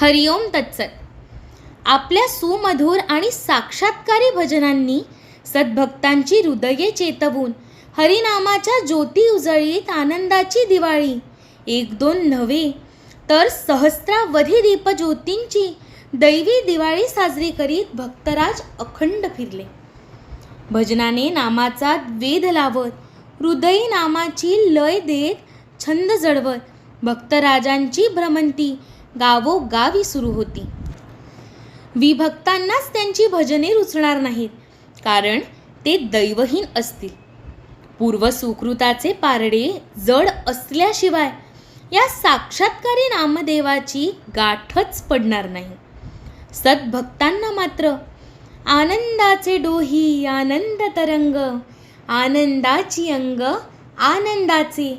हरिओम तत्सत. आपल्या सुमधुर आणि साक्षात्कारी भजनांनी सद्भक्तांची हृदये चेतवून हरिनामाच्या ज्योती उजळीत आनंदाची दिवाळी एक दोन नव्हे तर सहस्रावधी दीपज्योतींची दैवी दिवाळी साजरी करीत भक्तराज अखंड फिरले. भजनाने नामाचा वेध लावत हृदयी नामाची लय देत छंद जडवत भक्तराजांची भ्रमंती गावोगावी सुरू होती. विभक्तांनाच त्यांची भजने रुचणार नाहीत कारण ते दैवहीन असतील. पूर्व सुकृताचे पारडे जड असल्याशिवाय या साक्षात्कारी नामदेवाची गाठच पडणार नाही. सद्भक्तांना मात्र आनंदाचे डोही आनंद तरंग आनंदाची अंग आनंदाचे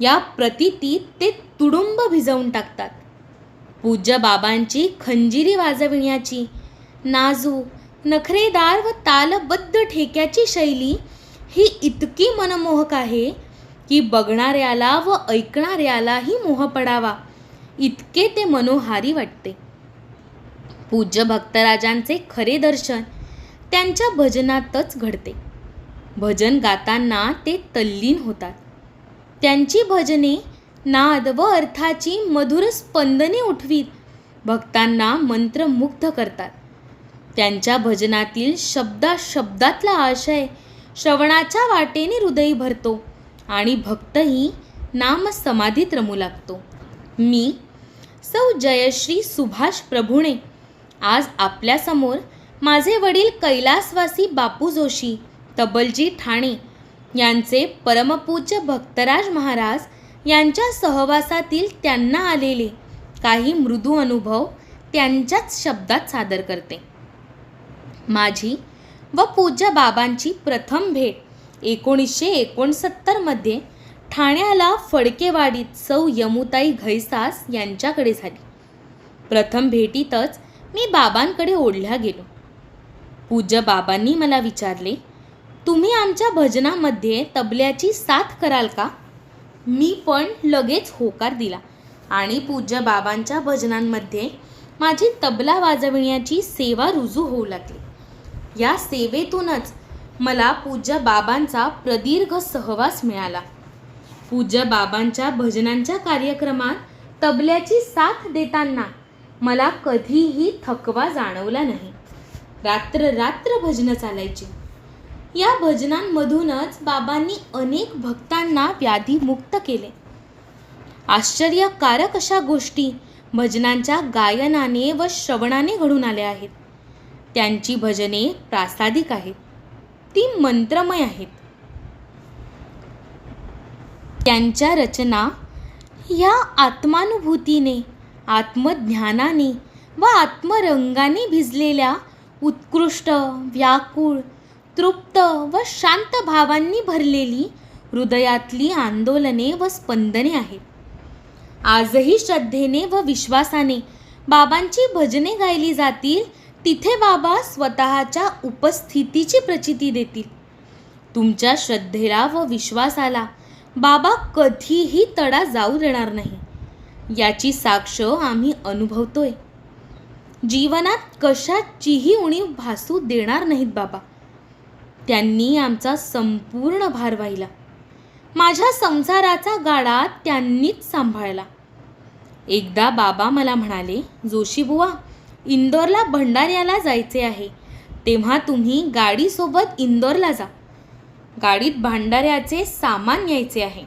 या प्रतीतीत ते तुडुंब भिजवून टाकतात. पूज्य बाबांची खंजिरी वाजविण्याची. नाजूक नखरेदार व तालबद्ध ठेक्याची शैली ही इतकी मनमोहक आहे की बघणाऱ्याला व ऐकणाऱ्यालाही मोह पडावा. इतके ते मनोहारी वाटते. पूज्य भक्तराजांचे खरे दर्शन त्यांच्या भजनातच घडते. भजन गाताना ते तल्लीन होतात. त्यांची भजने नाद व अर्थाची मधुर स्पंदने उठवीत. भक्तांना मंत्रमुग्ध करतात. त्यांच्या भजनातील शब्दा शब्दातला आशय श्रवणाच्या वाटेने हृदयी भरतो आणि भक्तही नाम समाधीत रमू लागतो. मी सौ जयश्री सुभाष प्रभुणे. आज आपल्यासमोर माझे वडील कैलासवासी बापू जोशी तबलजी ठाणे यांचे परमपूज्य भक्तराज महाराज यांच्या सहवासातील त्यांना आलेले काही मृदू अनुभव त्यांच्याच शब्दात सादर करते. माझी व पूज्य बाबांची प्रथम भेट एकोणीसशे एकोणसत्तरमध्ये ठाण्याला फडकेवाडीत सौ यमुताई घैसास यांच्याकडे झाली. प्रथम भेटीतच मी बाबांकडे ओढल्या गेलो. पूज्य बाबांनी मला विचारले तुम्ही आमच्या भजनामध्ये तबल्याची साथ कराल का? मी पण लगेच होकार दिला. आणि पूज्य बाबांच्या भजनांमध्ये माझी तबला वाजविण्याची सेवा रुजू होऊ लागली. या सेवेतूनच मला पूज्य बाबांचा प्रदीर्घ सहवास मिळाला. पूज्य बाबांच्या भजनांच्या कार्यक्रमात तबल्याची साथ देताना मला कधीही थकवा जाणवला नाही. रात्र रात्र भजनं चालायची. या भजनांमधूनच बाबांनी अनेक भक्तांना व्याधीमुक्त केले. आश्चर्यकारक अशा गोष्टी भजनांच्या गायनाने व श्रवणाने घडून आल्या आहेत. त्यांची भजने प्रासादिक आहेत. ती मंत्रमय आहेत. त्यांच्या रचना ह्या आत्मानुभूतीने आत्मज्ञानाने व आत्मरंगाने भिजलेल्या उत्कृष्ट व्याकुळ तृप्त व शांत भावांनी भरलेली हृदयातली आंदोलने व स्पंदने आहेत. आजही श्रद्धेने व विश्वासाने बाबांची भजने गायली जातील तिथे बाबा स्वतःच्या उपस्थितीची प्रचिती देतील. तुमच्या श्रद्धेला व विश्वासाला बाबा कधीही तडा जाऊ देणार नाही. याची साक्ष आम्ही अनुभवतोय. जीवनात कशाचीही उणीव भासू देणार नाहीत बाबा. त्यांनी आमचा संपूर्ण भार वाहिला. माझ्या संसाराचा गाडा त्यांनीच सांभाळला. एकदा बाबा मला म्हणाले जोशीबुवा इंदोरला भंडाऱ्याला जायचे आहे. तेव्हा तुम्ही गाडीसोबत इंदोरला जा. गाडीत भांडाऱ्याचे सामान यायचे आहे.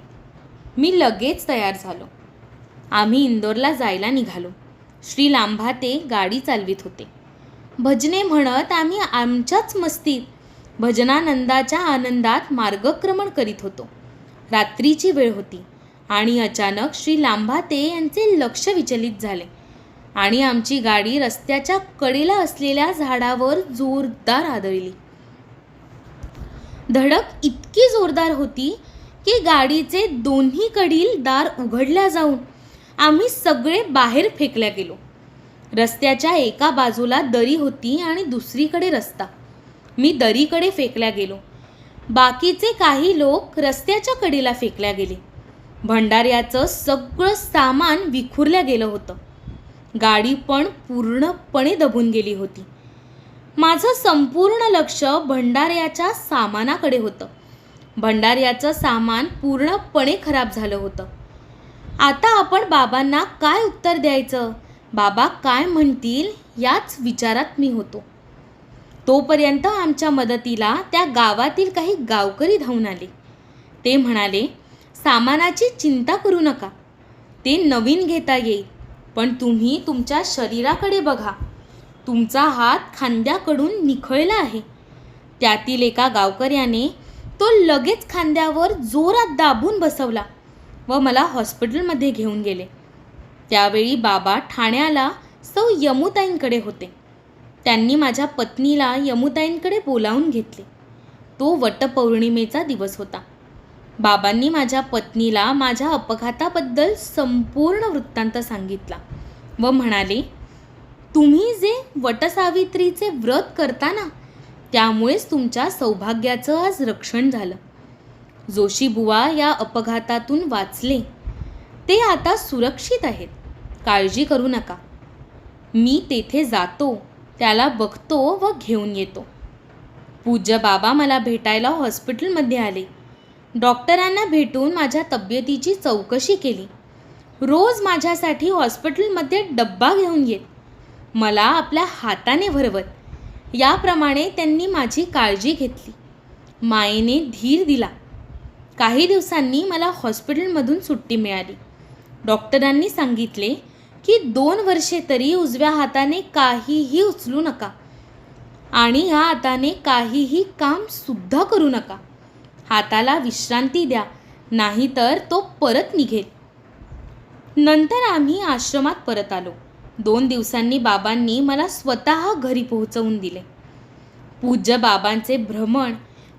मी लगेच तयार झालो. आम्ही इंदोरला जायला निघालो. श्री लांभाते गाडी चालवित होते. भजने म्हणत आम्ही आमच्याच मस्तीत भजनानंदाच्या आनंदात मार्गक्रमण करीत होतो. रात्रीची वेळ होती आणि अचानक श्री लांभाते यांचे लक्ष विचलित झाले आणि आमची गाडी रस्त्याच्या कडेला असलेल्या झाडावर जोरदार आदळली. धडक इतकी जोरदार होती की गाडीचे दोन्ही कडील दार उघडल्या जाऊन आम्ही सगळे बाहेर फेकल्या गेलो. रस्त्याच्या एका बाजूला दरी होती आणि दुसरीकडे रस्ता. मी दरीकडे फेकल्या गेलो. बाकीचे काही लोक रस्त्याच्या कडेला फेकल्या गेले. भंडाऱ्याचं सगळं सामान विखुरल्या गेलं होतं. गाडी पण पूर्णपणे दबून गेली होती. माझं संपूर्ण लक्ष भंडाऱ्याच्या सामानाकडे होतं. भंडाऱ्याचं सामान पूर्णपणे खराब झालं होतं. आता आपण बाबांना काय उत्तर द्यायचं? बाबा काय म्हणतील याच विचारात मी होतो. तोपर्यंत आमच्या मदतीला त्या गावातील काही गावकरी धावून आले. ते म्हणाले सामानाची चिंता करू नका. ते नवीन घेता येईल पण तुम्ही तुमच्या शरीराकडे बघा. तुमचा हात खांद्याकडून निखळला आहे. त्यातील एका गावकऱ्याने तो लगेच खांद्यावर जोरात दाबून बसवला व मला हॉस्पिटलमध्ये घेऊन गेले. त्यावेळी बाबा ठाण्याला सौ यमुताईंकडे होते. त्यांनी माझ्या पत्नीला यमुताईंकडे बोलावून घेतले. तो वटपौर्णिमेचा दिवस होता. बाबांनी माझ्या पत्नीला माझ्या अपघाताबद्दल संपूर्ण वृत्तांत सांगितला व म्हणाले तुम्ही जे वटसावित्रीचे व्रत करता ना त्यामुळेच तुमच्या सौभाग्याचं आज रक्षण झालं. जोशीबुवा या अपघातातून वाचले. ते आता सुरक्षित आहेत. काळजी करू नका. मी तेथे जातो. त्याला बघतो व घेऊन येतो. पूज्य बाबा मला भेटायला हॉस्पिटलमध्ये आले. डॉक्टरांना भेटून माझ्या तब्येतीची चौकशी केली. रोज माझ्यासाठी हॉस्पिटलमध्ये डब्बा घेऊन येत. मला आपल्या हाताने भरवत. याप्रमाणे त्यांनी माझी काळजी घेतली. मायेने धीर दिला. काही दिवसांनी मला हॉस्पिटलमधून सुट्टी मिळाली. डॉक्टरांनी सांगितले की दोन वर्षे तरी उजव्या हाताने काहीही उचलू नका. आणि ह्या हाताने काहीही काम सुद्धा करू नका. हाताला विश्रांती द्या नाहीतर तो परत निघेल. नंतर आम्ही आश्रमात परत आलो. दोन दिवसांनी बाबांनी मला स्वतः घरी पोहोचवून दिले. पूज्य बाबांचे भ्रमण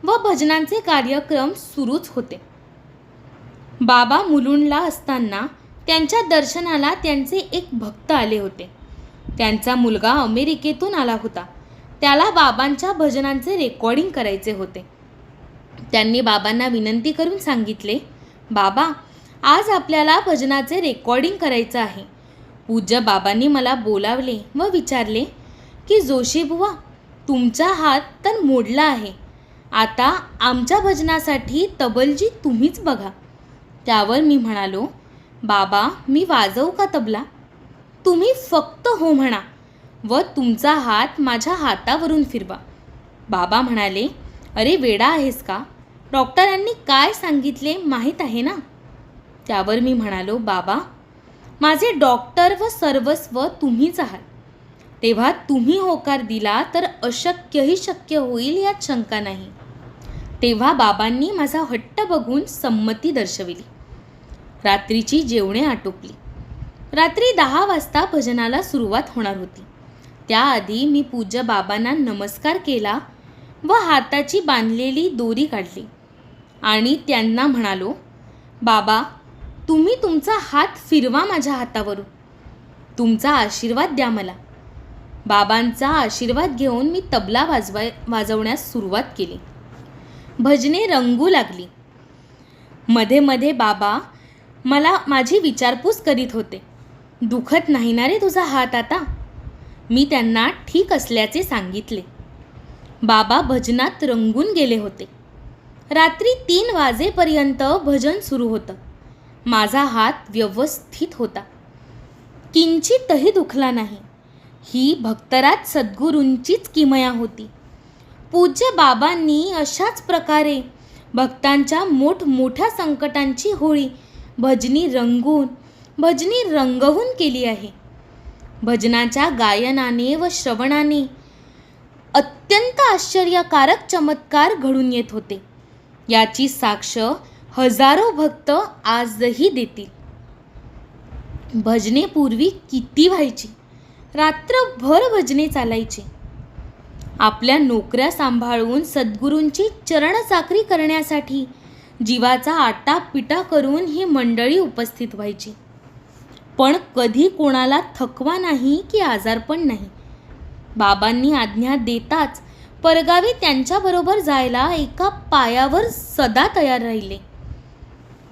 व भजनांचे कार्यक्रम सुरूच होते. बाबा मुलुंडला असताना त्यांच्या दर्शनाला त्यांचे एक भक्त आले होते. त्यांचा मुलगा अमेरिकेतून आला होता. त्याला बाबांच्या भजनांचे रेकॉर्डिंग करायचे होते. त्यांनी बाबांना विनंती करून सांगितले बाबा आज आपल्याला भजनाचे रेकॉर्डिंग करायचं आहे. पूज्य बाबांनी मला बोलावले व विचारले की जोशी बुवा तुमचा हात तर मोडला आहे. आता आमच्या भजनासाठी तबलजी तुम्हीच बघा. त्यावर मी म्हणालो बाबा मी वाजवू का तबला? तुम्ही फक्त हो म्हणा व तुमचा हात माझ्या हातावरून फिरवा. बाबा म्हणाले अरे वेडा आहेस का? डॉक्टरांनी काय सांगितले माहीत आहे ना? त्यावर मी म्हणालो बाबा माझे डॉक्टर व सर्वस्व तुम्हीच आहात. तेव्हा तुम्ही होकार दिला तर अशक्यही शक्य होईल यात शंका नाही. तेव्हा बाबांनी माझा हट्ट बघून संमती दर्शविली. रात्रीची जेवणे आटोपली. रात्री दहा वाजता भजनाला सुरुवात होणार होती. त्याआधी मी पूज्य बाबांना नमस्कार केला व हाताची बांधलेली दोरी काढली. आणि त्यांना म्हणालो बाबा तुम्ही तुमचा हात फिरवा माझ्या हातावरून. तुमचा आशीर्वाद द्या मला. बाबांचा आशीर्वाद घेऊन मी तबला वाजवाय वाजवण्यास सुरुवात केली. भजने रंगू लागली. मध्ये मध्ये बाबा मला माझी विचारपूस करीत होते. दुखत नाही ना रे तुझा हात आता? मी त्यांना ठीक असल्याचे सांगितले. बाबा भजनात रंगून गेले होते. रात्री तीन वाजेपर्यंत भजन सुरू होतं. माझा हात व्यवस्थित होता. किंचितही दुखला नाही. ही भक्तराज सद्गुरूंचीच किमया होती. पूज्य बाबांनी अशाच प्रकारे भक्तांच्या मोठमोठ्या संकटांची होळी भजनी रंगून भजनी रंगवून केली आहे. भजनाच्या गायनाने व श्रवणाने अत्यंत आश्चर्यकारक चमत्कार घडून येत होते. याची साक्ष हजारो भक्त आजही देतील. भजने पूर्वी किती व्हायची? रात्रभर भजने चालायची. आपल्या नोकऱ्या सांभाळून सद्गुरूंची चरणचाकरी करण्यासाठी जीवाचा आटापिटा करून ही मंडळी उपस्थित व्हायची. पण कधी कोणाला थकवा नाही की आजारपण नाही. बाबांनी आज्ञा देताच परगावी त्यांच्याबरोबर जायला एका पायावर सदा तयार राहिले.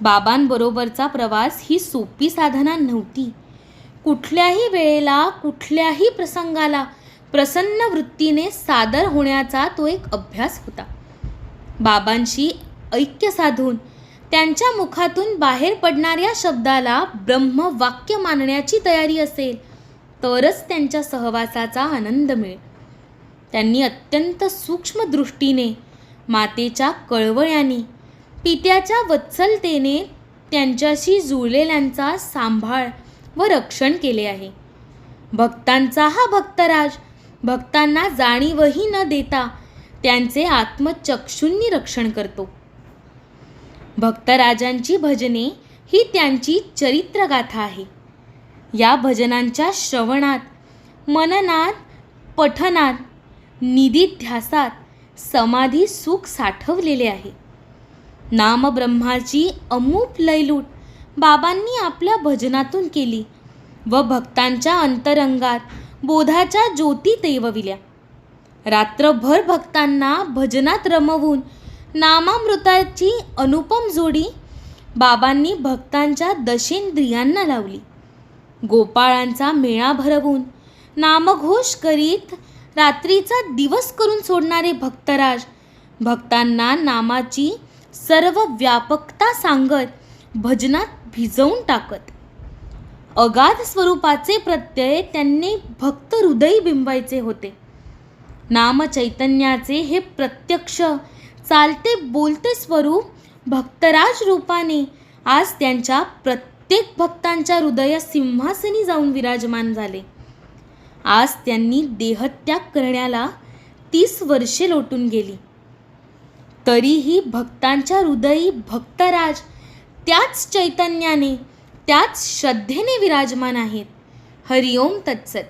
बाबांबरोबरचा प्रवास ही सोपी साधना नव्हती. कुठल्याही वेळेला कुठल्याही प्रसंगाला प्रसन्न वृत्तीने सादर होण्याचा तो एक अभ्यास होता. बाबांशी ऐक्य साधून त्यांच्या मुखातून बाहेर पडणाऱ्या शब्दाला ब्रह्मवाक्य मानण्याची तयारी असेल तरच त्यांच्या सहवासाचा आनंद मिळेल. त्यांनी अत्यंत सूक्ष्म दृष्टीने मातेच्या कळवळ्याने पित्याच्या वत्सलतेने त्यांच्याशी जुळलेल्यांचा सांभाळ व रक्षण केले आहे. भक्तांचा हा भक्तराज भक्तांना जाणीवही न देता त्यांचे आत्मचक्षुंनी रक्षण करतो. भक्तराजांची भजने ही त्यांची चरित्रगाथा आहे. या भजनांच्या श्रवणात मननात पठनात निधिध्यासात समाधी सुख साठवलेले आहे. नामब्रह्माची अमूप लयलूट बाबांनी आपल्या भजनातून केली व भक्तांच्या अंतरंगात बोधाच्या ज्योती तेवविल्या. रात्रभर भक्तांना भजनात रमवून नामामृताची अनुपम जोडी बाबांनी भक्तांच्या दशेंद्रियांना लावली. गोपाळांचा मेळा भरवून नामघोष करीत रात्रीचा दिवस करून सोडणारे भक्तराज भक्तांना नामाची सर्व व्यापकता सांगत भजनात भिजवून टाकत. अगाध स्वरूपाचे प्रत्यय त्यांनी भक्त हृदय बिंबायचे होते. नाम चैतन्याचे हे प्रत्यक्ष चालते बोलते स्वरूप भक्तराज रूपाने. आज त्यांच्या प्रत्येक भक्तांच्या हृदय सिंहासनी जाऊन विराजमान झाले. आज त्यांनी देहत्याग करण्याला तीस वर्षे लोटून गेली. तरीही भक्तांच्या हृदयी भक्तराज त्याच चैतन्याने त्याच श्रद्धेने विराजमान आहेत. हरिओम तत्सत.